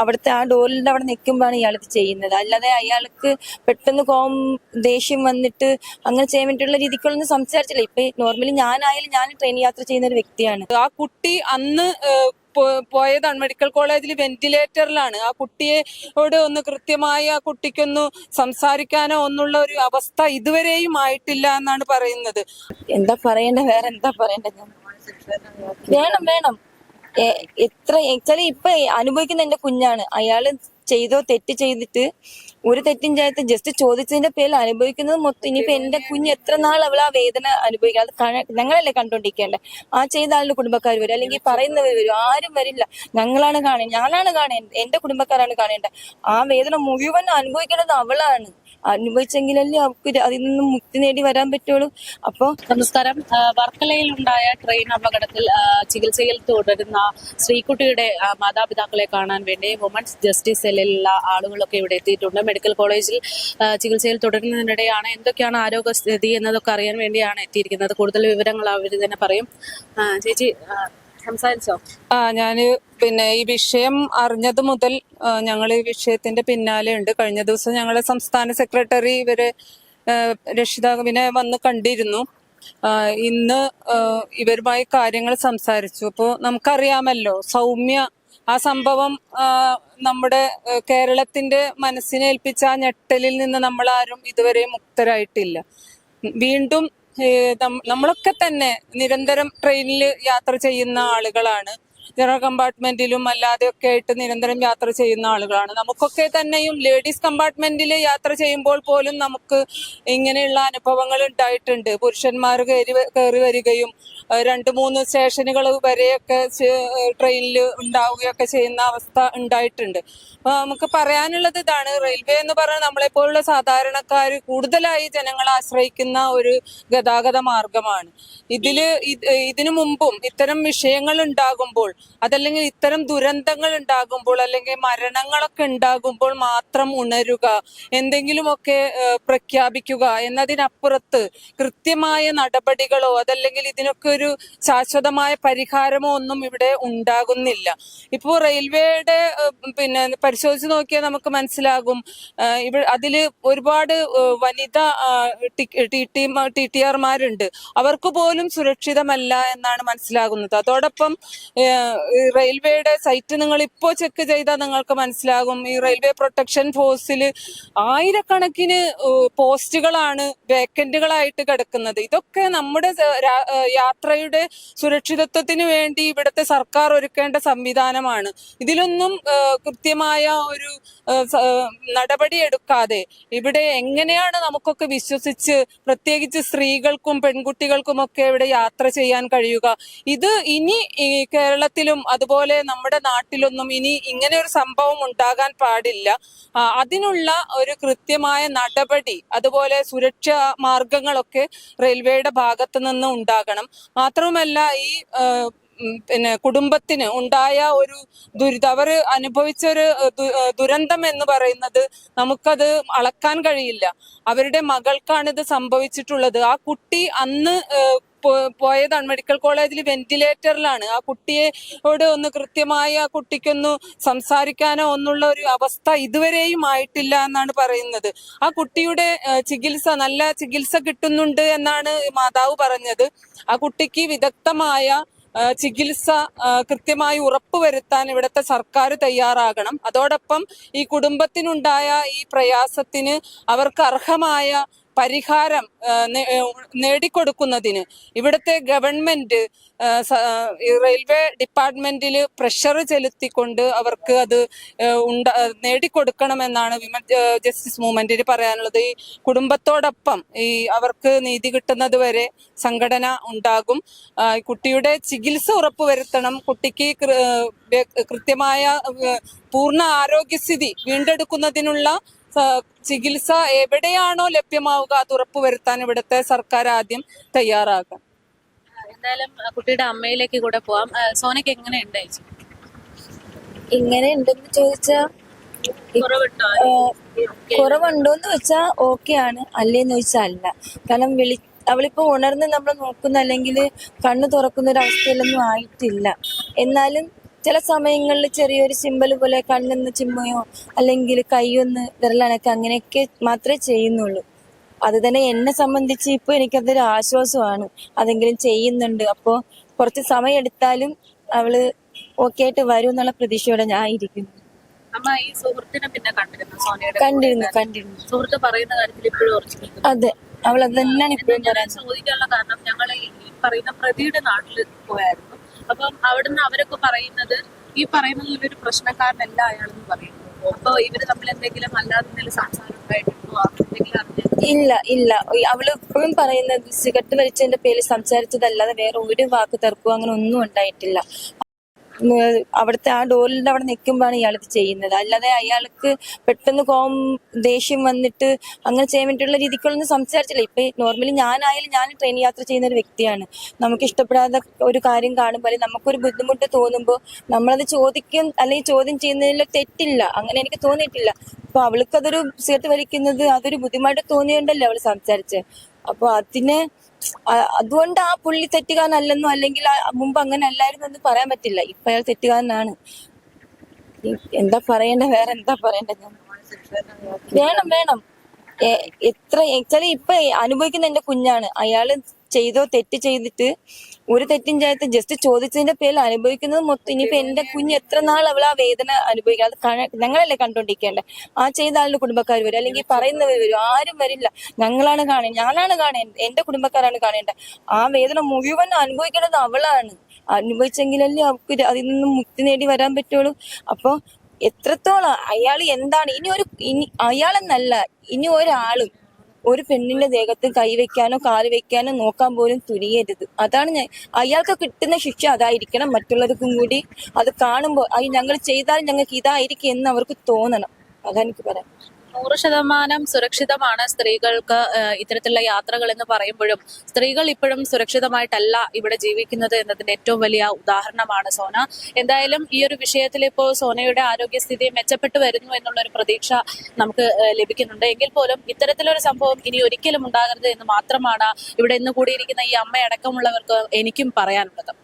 അവിടുത്തെ ആ ഡോറിന്റെ അവിടെ നിൽക്കുമ്പോഴാണ് ഇയാൾ ഇത് ചെയ്യുന്നത്. അല്ലാതെ അയാൾക്ക് പെട്ടെന്ന് കോം ദേഷ്യം വന്നിട്ട് അങ്ങനെ ചെയ്യാൻ വേണ്ടിയിട്ടുള്ള രീതിക്കുള്ളൊന്നും സംസാരിച്ചില്ല. ഇപ്പൊ നോർമലി ഞാനായാലും ഞാൻ ട്രെയിൻ യാത്ര ചെയ്യുന്ന ഒരു വ്യക്തിയാണ്. ആ കുട്ടി അന്ന് പോയതാണ്. മെഡിക്കൽ കോളേജിൽ വെന്റിലേറ്ററിലാണ് ആ കുട്ടിയോട് ഒന്ന് കൃത്യമായി ആ കുട്ടിക്കൊന്ന് സംസാരിക്കാനോ ഒന്നുള്ള ഒരു അവസ്ഥ ഇതുവരെയും ആയിട്ടില്ല എന്നാണ് പറയുന്നത്. എന്താ പറയണ്ട വേറെ എന്താ പറയണ്ട വേണം വേണം. എത്ര വെച്ചാൽ ഇപ്പൊ അനുഭവിക്കുന്ന എന്റെ കുഞ്ഞാണ്. അയാൾ ചെയ്തോ തെറ്റ് ചെയ്തിട്ട് ഒരു തെറ്റും ചെയ്യാത്ത ജസ്റ്റ് ചോദിച്ചതിന്റെ പേരിൽ അനുഭവിക്കുന്നത് മൊത്തം ഇനിയിപ്പോ എന്റെ കുഞ്ഞ് എത്ര നാൾ അവൾ ആ വേദന അനുഭവിക്കുക അത് ഞങ്ങളല്ലേ കണ്ടോണ്ടിരിക്കേണ്ടത് ആ ചെയ്ത ആളുടെ കുടുംബക്കാർ വരും. അല്ലെങ്കിൽ പറയുന്നവർ വരും. ആരും വരില്ല. ഞങ്ങളാണ് കാണേണ്ടത് ഞാനാണ് കാണേണ്ടത് എന്റെ കുടുംബക്കാരാണ് കാണേണ്ടത് ആ വേദന മുഴുവൻ അനുഭവിക്കേണ്ടത് അവളാണ്. അനുഭവിച്ചെങ്കിലല്ലേ അവർക്ക് അതിൽ നിന്നും മുക്തി നേടി വരാൻ പറ്റുള്ളൂ. അപ്പൊ നമസ്കാരം. വർക്കലയിലുണ്ടായ ട്രെയിൻ അപകടത്തിൽ ചികിത്സയിൽ തുടരുന്ന ശ്രീകുട്ടിയുടെ മാതാപിതാക്കളെ കാണാൻ വേണ്ടി വുമൻസ് ജസ്റ്റിസ് സെല്ലിലുള്ള ആളുകളൊക്കെ ഇവിടെ എത്തിയിട്ടുണ്ട്. മെഡിക്കൽ കോളേജിൽ ചികിത്സയിൽ തുടരുന്നതിനിടെയാണ് എന്തൊക്കെയാണ് ആരോഗ്യസ്ഥിതി എന്നതൊക്കെ അറിയാൻ വേണ്ടിയാണ് എത്തിയിരിക്കുന്നത്. കൂടുതൽ വിവരങ്ങൾ അവർ തന്നെ പറയും. ചേച്ചി സംസാരിച്ചോ? ആ ഞാൻ പിന്നെ ഈ വിഷയം അറിഞ്ഞത് മുതൽ ഞങ്ങൾ ഈ വിഷയത്തിന്റെ പിന്നാലെ ഉണ്ട്. കഴിഞ്ഞ ദിവസം ഞങ്ങളെ സംസ്ഥാന സെക്രട്ടറി ഇവരെ രക്ഷിതാവിനെ വന്ന് കണ്ടിരുന്നു. ഇന്ന് ഇവരുമായി കാര്യങ്ങൾ സംസാരിച്ചു. അപ്പോൾ നമുക്കറിയാമല്ലോ സൗമ്യ ആ സംഭവം നമ്മുടെ കേരളത്തിന്റെ മനസ്സിനെ ഏൽപ്പിച്ച ആ ഞെട്ടലിൽ നിന്ന് നമ്മൾ ആരും ഇതുവരെ മുക്തരായിട്ടില്ല. വീണ്ടും നമ്മളൊക്കെ തന്നെ നിരന്തരം ട്രെയിനിൽ യാത്ര ചെയ്യുന്ന ആളുകളാണ്. ജനറൽ കമ്പാർട്ട്മെന്റിലും അല്ലാതെയൊക്കെ ആയിട്ട് നിരന്തരം യാത്ര ചെയ്യുന്ന ആളുകളാണ്. നമുക്കൊക്കെ തന്നെയും ലേഡീസ് കമ്പാർട്ട്മെന്റിൽ യാത്ര ചെയ്യുമ്പോൾ പോലും നമുക്ക് ഇങ്ങനെയുള്ള അനുഭവങ്ങൾ ഉണ്ടായിട്ടുണ്ട്. പുരുഷന്മാർ കയറി കയറി വരികയും രണ്ട് മൂന്ന് സ്റ്റേഷനുകൾ വരെയൊക്കെ ട്രെയിനിൽ ഉണ്ടാവുകയൊക്കെ ചെയ്യുന്ന അവസ്ഥ ഉണ്ടായിട്ടുണ്ട്. അപ്പോൾ നമുക്ക് പറയാനുള്ളത് ഇതാണ്. റെയിൽവേ എന്ന് പറഞ്ഞാൽ നമ്മളെപ്പോലുള്ള സാധാരണക്കാർ കൂടുതലായി ജനങ്ങളെ ആശ്രയിക്കുന്ന ഒരു ഗതാഗത മാർഗമാണ്. ഇതിൽ ഇതിനു മുമ്പും ഇത്തരം വിഷയങ്ങൾ ഉണ്ടാകുമ്പോൾ അതല്ലെങ്കിൽ ഇത്തരം ദുരന്തങ്ങൾ ഉണ്ടാകുമ്പോൾ അല്ലെങ്കിൽ മരണങ്ങളൊക്കെ ഉണ്ടാകുമ്പോൾ മാത്രം ഉണരുക എന്തെങ്കിലുമൊക്കെ പ്രഖ്യാപിക്കുക എന്നതിനപ്പുറത്ത് കൃത്യമായ നടപടികളോ അതല്ലെങ്കിൽ ഇതിനൊക്കെ ഒരു ശാശ്വതമായ പരിഹാരമോ ഒന്നും ഇവിടെ ഉണ്ടാകുന്നില്ല. ഇപ്പോൾ റെയിൽവേയുടെ പിന്നെ പരിശോധിച്ച് നോക്കിയാൽ നമുക്ക് മനസ്സിലാകും ഇവ അതിൽ ഒരുപാട് വനിത ടി ടി ടി ആർമാരുണ്ട് അവർക്ക് പോലും സുരക്ഷിതമല്ല എന്നാണ് മനസ്സിലാകുന്നത്. അതോടൊപ്പം റെയിൽവേയുടെ സൈറ്റ് നിങ്ങൾ ഇപ്പോൾ ചെക്ക് ചെയ്താൽ നിങ്ങൾക്ക് മനസ്സിലാകും. ഈ റെയിൽവേ പ്രൊട്ടക്ഷൻ ഫോഴ്സിൽ ആയിരക്കണക്കിന് പോസ്റ്റുകളാണ് വേക്കന്റുകളായിട്ട് കിടക്കുന്നത്. ഇതൊക്കെ നമ്മുടെ യാത്രയുടെ സുരക്ഷിതത്വത്തിന് വേണ്ടി ഇവിടുത്തെ സർക്കാർ ഒരുക്കേണ്ട സംവിധാനമാണ്. ഇതിലൊന്നും കൃത്യമായ ഒരു നടപടി എടുക്കാതെ ഇവിടെ എങ്ങനെയാണ് നമുക്കൊക്കെ വിശ്വസിച്ച് പ്രത്യേകിച്ച് സ്ത്രീകൾക്കും പെൺകുട്ടികൾക്കും ഒക്കെ ഇവിടെ യാത്ര ചെയ്യാൻ കഴിയുക? ഇത് ഇനി ഈ കേരളത്തിലും അതുപോലെ നമ്മുടെ നാട്ടിലൊന്നും ഇനി ഇങ്ങനെ ഒരു സംഭവം ഉണ്ടാകാൻ പാടില്ല. അതിനുള്ള ഒരു കൃത്യമായ നടപടി അതുപോലെ സുരക്ഷാ മാർഗങ്ങളൊക്കെ റെയിൽവേയുടെ ഭാഗത്ത് നിന്ന് ഉണ്ടാകണം. മാത്രവുമല്ല ഈ പിന്നെ കുടുംബത്തിന് ഉണ്ടായ ഒരു ദുരിത അവർ അനുഭവിച്ച ഒരു ദുരന്തം എന്ന് പറയുന്നത് നമുക്കത് അളക്കാൻ കഴിയില്ല. അവരുടെ മകൾക്കാണിത് സംഭവിച്ചിട്ടുള്ളത്. ആ കുട്ടി അന്ന് പോയതാണ്. മെഡിക്കൽ കോളേജിൽ വെന്റിലേറ്ററിലാണ്. ആ കുട്ടിയോട് ഒന്ന് കൃത്യമായി ആ കുട്ടിക്കൊന്ന് സംസാരിക്കാനോ ഒന്നുള്ള ഒരു അവസ്ഥ ഇതുവരെയും ആയിട്ടില്ല എന്നാണ് പറയുന്നത്. ആ കുട്ടിയുടെ ചികിത്സ നല്ല ചികിത്സ കിട്ടുന്നുണ്ട് എന്നാണ് മാതാവ് പറഞ്ഞത്. ആ കുട്ടിക്ക് വിദഗ്ധമായ ചികിത്സ കൃത്യമായി ഉറപ്പുവരുത്താൻ ഇവിടുത്തെ സർക്കാർ തയ്യാറാകണം. അതോടൊപ്പം ഈ കുടുംബത്തിനുണ്ടായ ഈ പ്രയാസത്തിന് അവർക്ക് അർഹമായ പരിഹാരം നേടിക്കൊടുക്കുന്നതിന്. ഇവിടുത്തെ ഗവൺമെന്റ് റെയിൽവേ ഡിപ്പാർട്ട്മെന്റിൽ പ്രഷർ ചെലുത്തിക്കൊണ്ട് അവർക്ക് അത് ഉണ്ട നേടിക്കൊടുക്കണമെന്നാണ് വിമൻ ജസ്റ്റിസ് മൂവ്മെന്റിന് പറയാനുള്ളത്. ഈ കുടുംബത്തോടൊപ്പം ഈ അവർക്ക് നീതി കിട്ടുന്നത് വരെ സംഘടന ഉണ്ടാകും. കുട്ടിയുടെ ചികിത്സ ഉറപ്പുവരുത്തണം. കുട്ടിക്ക് കൃത്യമായ പൂർണ ആരോഗ്യസ്ഥിതി വീണ്ടെടുക്കുന്നതിനുള്ള ചികിത്സ എവിടെയാണോ ലഭ്യമാവുക അത് ഉറപ്പുവരുത്താൻ ഇവിടുത്തെ സർക്കാർ ആദ്യം തയ്യാറാകണം എന്തായാലും കുട്ടിയുടെ അമ്മയിലേക്ക് കൂടെ പോവാം. സോനയ്ക്ക് എങ്ങനെയുണ്ട് ചേച്ചി? ഇങ്ങനെ ഉണ്ടെന്ന് ചോദിച്ചാ കുറവുണ്ടോ? കുറവുണ്ടോന്ന് വെച്ചാ ഓക്കെ ആണ് അല്ലേന്ന് ചോദിച്ചാ അല്ല. കാരണം വിളി അവളിപ്പോ ഉണർന്ന് നമ്മൾ നോക്കുന്ന അല്ലെങ്കിൽ കണ്ണു തുറക്കുന്ന ഒരു അവസ്ഥയിലൊന്നും ആയിട്ടില്ല. എന്നാലും ചില സമയങ്ങളിൽ ചെറിയൊരു സിമ്പൽ പോലെ കണ്ണൊന്ന് ചിമ്മയോ അല്ലെങ്കിൽ കൈയൊന്ന് വിരലണക്കെ അങ്ങനെയൊക്കെ മാത്രമേ ചെയ്യുന്നുള്ളൂ. അത് തന്നെ എന്നെ സംബന്ധിച്ച് ഇപ്പൊ എനിക്കതൊരു ആശ്വാസമാണ്. അതെങ്കിലും ചെയ്യുന്നുണ്ട്. അപ്പോൾ കുറച്ച് സമയം എടുത്താലും അവൾ ഓക്കെ ആയിട്ട് വരും എന്നുള്ള പ്രതീക്ഷയോടെ ഞാൻ ഇരിക്കുന്നു. അമ്മ ഈ സുഹൃത്തിനെ പിന്നെ കണ്ടിരുന്നു? സോനയുടെ കണ്ടിരുന്നു കണ്ടിരുന്നു. സുഹൃത്ത് പറയുന്ന കാര്യത്തിൽ ഇപ്പോഴും ഉറച്ചു അതെ അവൾ അത് തന്നെയാണ് ഇപ്പോഴും ഞാൻ ചോദിക്കാനുള്ള കാരണം ഞങ്ങൾ ഈ പറയുന്ന പ്രതിയുടെ നാട്ടിൽ പോയായിരുന്നു. അപ്പം അവിടുന്ന് അവരൊക്കെ പറയുന്നത് ഈ പറയുന്ന ഒരു പ്രശ്നക്കാരനല്ല അയാളെന്ന് പറയുന്നു അപ്പൊ ഇവർ തമ്മിൽ എന്തെങ്കിലും അല്ലാതെ എന്തെങ്കിലും സംസാരം ഇല്ല ഇല്ല. അവൾ ഇപ്പോഴും പറയുന്നത് സിഗരറ്റ് വലിച്ചതിന്റെ പേരിൽ സംസാരിച്ചതല്ലാതെ വേറെ ഒരു വാക്ക് തർക്കവും അങ്ങനെ ഒന്നും ഉണ്ടായിട്ടില്ല. അവിടുത്തെ ആ ഡോറിന്റെ അവിടെ നിൽക്കുമ്പോഴാണ് ഇയാൾ ഇത് ചെയ്യുന്നത്. അല്ലാതെ അയാൾക്ക് പെട്ടെന്ന് കോം ദേഷ്യം വന്നിട്ട് അങ്ങനെ ചെയ്യാൻ വേണ്ടിയിട്ടുള്ള രീതിക്കുള്ളൊന്നും സംസാരിച്ചില്ല. ഇപ്പൊ നോർമലി ഞാനായാലും ഞാൻ ട്രെയിൻ യാത്ര ചെയ്യുന്ന ഒരു വ്യക്തിയാണ്. നമുക്ക് ഇഷ്ടപ്പെടാത്ത ഒരു കാര്യം കാണുമ്പോൾ അല്ലെങ്കിൽ നമുക്കൊരു ബുദ്ധിമുട്ട് തോന്നുമ്പോൾ നമ്മളത് ചോദിക്കും അല്ലെങ്കിൽ ചോദ്യം ചെയ്യുന്നതിൽ തെറ്റില്ല. അങ്ങനെ എനിക്ക് തോന്നിയിട്ടില്ല. അപ്പൊ അവൾക്ക് അതൊരു വലിക്കുന്നത് അതൊരു ബുദ്ധിമുട്ട് തോന്നിയോണ്ടല്ലേ അവൾ സംസാരിച്ചത്. അപ്പൊ അതിനെ അതുകൊണ്ട് ആ പുള്ളി തെറ്റുകാരനല്ലെന്നോ അല്ലെങ്കിൽ മുമ്പ് അങ്ങനെ അല്ലായിരുന്നു എന്ന് പറയാൻ പറ്റില്ല. ഇപ്പൊ അയാൾ തെറ്റുകാരനാണ്. എന്താ പറയണ്ട വേറെ എന്താ പറയണ്ട ഞാൻ വേണം വേണം. എത്ര വെച്ചാൽ ഇപ്പൊ അനുഭവിക്കുന്ന എന്റെ കുഞ്ഞാണ്. അയാൾ ചെയ്തോ തെറ്റ് ചെയ്തിട്ട് ഒരു തെറ്റും ചെയ്യാത്ത ജസ്റ്റ് ചോദിച്ചതിന്റെ പേരിൽ അനുഭവിക്കുന്നത് മൊത്തം ഇനിയിപ്പോ എന്റെ കുഞ്ഞ് എത്ര നാൾ അവൾ ആ വേദന അനുഭവിക്കുക അത് ഞങ്ങളല്ലേ കണ്ടോണ്ടിരിക്കേണ്ടത് ആ ചെയ്ത ആളുടെ കുടുംബക്കാർ വരും. അല്ലെങ്കിൽ പറയുന്നവർ വരും. ആരും വരില്ല. ഞങ്ങളാണ് കാണേ ഞാനാണ് കാണേ എന്റെ കുടുംബക്കാരാണ് കാണേണ്ടത് ആ വേദന മുഴുവൻ അനുഭവിക്കേണ്ടത് അവളാണ്. അനുഭവിച്ചെങ്കിലല്ലേ അവർക്ക് അതിൽ നിന്നും മുക്തി നേടി വരാൻ പറ്റുള്ളൂ. അപ്പൊ എത്രത്തോളം അയാൾ എന്താണ്? ഇനി ഒരു ഇനി അയാളെന്നല്ല ഇനി ഒരാളും ഒരു പെണ്ണിന്റെ ദേഹത്ത് കൈവയ്ക്കാനോ കാൽ വെക്കാനോ നോക്കാൻ പോലും തുനിയരുത്. അതാണ് ഞാൻ അയാൾക്ക് കിട്ടുന്ന ശിക്ഷ അതായിരിക്കണം മറ്റുള്ളവർക്കും കൂടി അത് കാണുമ്പോൾ അത് ഞങ്ങൾ ചെയ്താൽ ഞങ്ങൾക്ക് ഇതായിരിക്കും എന്ന് അവർക്ക് തോന്നണം. അതാണ് എനിക്ക് പറയാം നൂറ് ശതമാനം സുരക്ഷിതമാണ് സ്ത്രീകൾക്ക് ഇത്തരത്തിലുള്ള യാത്രകൾ എന്ന് പറയുമ്പോഴും സ്ത്രീകൾ ഇപ്പോഴും സുരക്ഷിതമായിട്ടല്ല ഇവിടെ ജീവിക്കുന്നത് എന്നതിന്റെ ഏറ്റവും വലിയ ഉദാഹരണമാണ് സോന. എന്തായാലും ഈ ഒരു വിഷയത്തിൽ ഇപ്പോൾ സോനയുടെ ആരോഗ്യസ്ഥിതി മെച്ചപ്പെട്ടു വരുന്നു എന്നുള്ള ഒരു പ്രതീക്ഷ നമുക്ക് ലഭിക്കുന്നുണ്ട്. എങ്കിൽ പോലും ഇത്തരത്തിലൊരു സംഭവം ഇനി ഒരിക്കലും ഉണ്ടാകരുത് എന്ന് മാത്രമാണ് ഇവിടെ ഇന്ന് കൂടിയിരിക്കുന്ന ഈ അമ്മയടക്കമുള്ളവർക്ക് എനിക്കും പറയാനുള്ളത്.